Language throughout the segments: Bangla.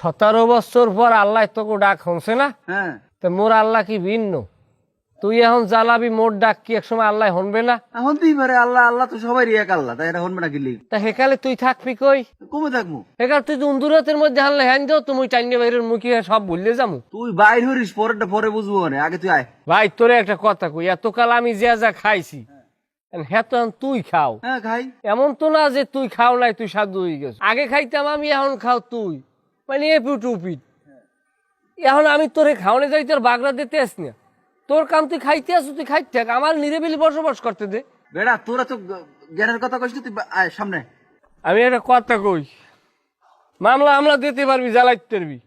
সতেরো বছর পর আল্লাহ তোকে ডাক হনছে না? হ্যাঁ। তো মোর আল্লাহ কি ভিন্ন? তুই এখন জ্বালাবি মোর ডাক কি একসময় আল্লাহ হনবে না? এখন তুই পারে আল্লাহ আল্লাহ তো সবাই এক আল্লাহ তাই এটা হনবে না কিলি তা সেকালে তুই থাকবি কই? কমে থাকব। সেকাল তুই তো মধ্যে হানলে হ্যান দিও তুমি টাইনে বাইরের মুখে সব ভুললে যামু তুই বাইর হরিস পরেরটা পরে বুঝব না আগে তুই আয়। ভাই তোরে একটা কথা কই এতকাল আমি যা যা খাইছি হ্যাঁ তো তুই খাও। হ্যাঁ খাই। এমন তো না যে তুই খাও নাই তুই সাধু হয়ে গেছ। আগে খাইতাম আমি এখন খাও তুই। মানে এ পিট উপিট এখন আমি তোরে খাওয়ানে যাই তোর বাগড়া দিতে আস না। তোর কাম তুই খাইতে আসু তুই খাইতে থাক। আমার নিরিবিলি বসবাস করতে দে। বেড়া তোরা তো জ্ঞানের কথা কইস না, তুই আয় সামনে। আমি একটা কথা কই মামলা আমলা দিতে পারবি জ্বালাইতে পারবি।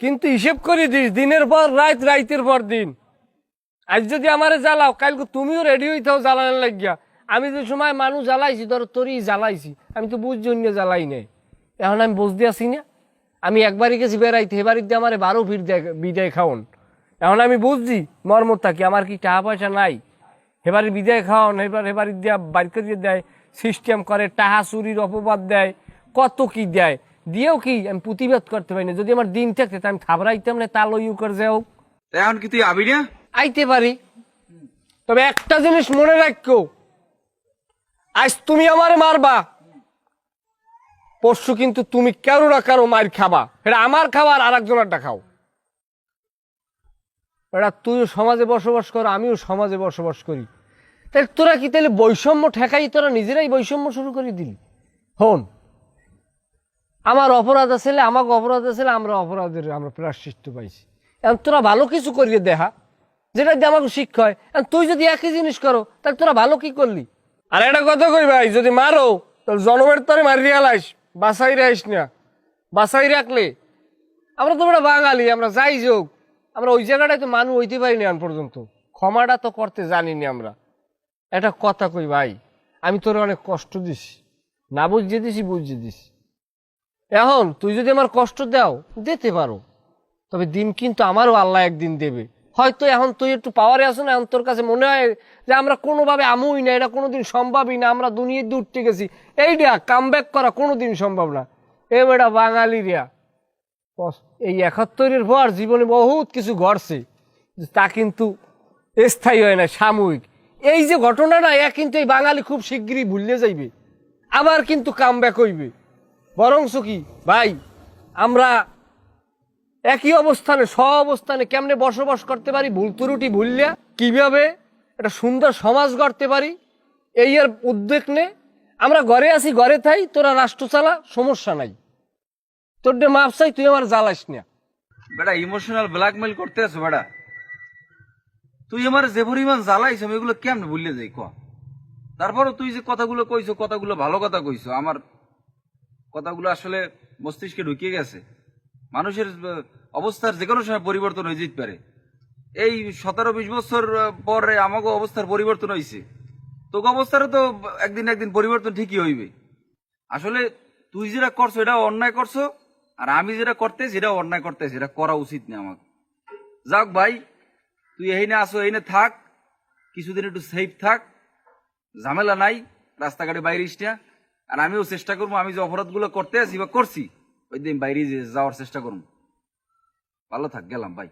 কিন্তু হিসেব করে দিস দিনের পর রাত রাইতের পর দিন। আজ যদি আমারে জ্বালাও কালকে তুমিও রেডি হইতাও জ্বালানোর লাগিয়া। আমি যে সময় মানুষ জ্বালাইছি ধরো তোরই জ্বালাইছি আমি তো বুঝ জন্য জ্বালাই নাই। এখন আমি বুঝতে আসি না। আমি একবারই গেছি বেড়াইতে এবারই দিয়ে আমার বারো দেয় বিদায় খাওন এখন আমি বুঝছি মর্মতা কি আমার কি টাকা পয়সা নাই এবারে বিদায় খাওয়ান এবার এবারে দিয়া বাইর করে দেয় সিস্টেম করে টাহা চুরির অপবাদ দেয় কত কি দেয়। দিয়েও কি আমি প্রতিবাদ করতে পারি না। যদি আমার দিন থাকতে আমি থাবড়াইতাম না তা লইউ করে যাও। এখন কি তুই আবি না? আইতে পারি। তবে একটা জিনিস মনে রাখো আজ তুমি আমারে মারবা। পরশু কিন্তু তুমি কারও না কারও মায়ের খাবা। এটা আমার খাবার আর একজনেরটা খাও। এটা তুইও সমাজে বসবাস কর, আমিও সমাজে বসবাস করি। তাহলে তোরা কি তাহলে বৈষম্য ঠেকাই, তোরা নিজেরাই বৈষম্য শুরু করে দিলি? হন, আমার অপরাধ আছে আমাকে অপরাধ আছে আমরা অপরাধের, আমরা প্রাশ্চিত্য পাইছি। এখন তোরা ভালো কিছু করিয়ে দেখা যেটা দিয়ে আমাকে শিক্ষা হয়। তুই যদি একই জিনিস করো, তাহলে তোরা ভালো কি করলি? আর একটা কথা কই ভাই, যদি মারো, তাহলে জনমের তরে মারিয়া লাইস। বাসাই রাইস না। বাসাই রাখলে। আমরা তো বাঙালি, আমরা যাই যোগ। আমরা ওই জায়গাটায় তো মানুষ হইতে পারিনি এখন পর্যন্ত। ক্ষমাটা তো করতে জানিনি আমরা। একটা কথা কই ভাই, আমি তোর অনেক কষ্ট দিস না বুঝিয়ে দিছি, বুঝিয়ে দিস এখন তুই যদি আমার কষ্ট দাও, দিতে পারো। তবে দিন কিন্তু আমারও আল্লাহ একদিন দেবে। হয়তো এখন তুই একটু পাওয়ারে আসো না, এখন তোর কাছে মনে হয় যে আমরা কোনোভাবে আমুই না, এটা কোনোদিন সম্ভবই না, আমরা দুনিয়ায় দূর উঠতে গেছি। এইটা কাম ব্যাক করা কোনোদিন সম্ভব না। এ বেটা বাঙালিরা এই একাত্তরের পর জীবনে বহুত কিছু ঘটছে, তা কিন্তু স্থায়ী হয় না, সাময়িক। এই যে ঘটনা ঘটনাটা, এ কিন্তু এই বাঙালি খুব শিগগিরই ভুললে যাইবে। আবার কিন্তু কাম ব্যাক হইবে। বরংস কি, ভাই, আমরা একই অবস্থানে, স্ব অবস্থানে কেমনে বসবাস করতে পারি? ভুল ত্রুটি ভুললে কীভাবে একটা সুন্দর সমাজ গড়তে পারি? এই আর উদ্বেগ নে আমরা ঘরে আছি, ঘরে থাই, তোরা রাষ্ট্র চালা, সমস্যা নাই। তোর ডে মাপ চাই, তুই আমার জ্বালাস না। বেটা ইমোশনাল ব্ল্যাকমেল করতে আছো বেটা। তুই আমার যে পরিমাণ জ্বালাইছ, আমি এগুলো কেমন ভুললে যাই, ক? তারপরও তুই যে কথাগুলো কইছো, কথাগুলো ভালো কথা কইছো, আমার কথাগুলো আসলে মস্তিষ্কে ঢুকিয়ে গেছে। মানুষের অবস্থার যে কোনো সময় পরিবর্তন হয়ে যেতে পারে। এই সতেরো বিশ বছর পরে আমাকে অবস্থার পরিবর্তন হয়েছে তোকে অবস্থারও তো একদিন একদিন পরিবর্তন ঠিকই হইবে। আসলে তুই যেটা করছ এটা অন্যায় করছ, আর আমি যেটা করতে সেটা অন্যায় করতে সেটা করা উচিত না আমাকে যাক ভাই, তুই এইনে আসো এইনে থাক, কিছুদিন একটু সেফ থাক, ঝামেলা নাই, রাস্তাঘাটে বাইরে না, আর আমিও চেষ্টা করব, আমি যে অপরাধগুলো করতে আছি বা করছি ওই দিন বাইরে যাওয়ার চেষ্টা করুন। ভালো থাক গেলাম ভাই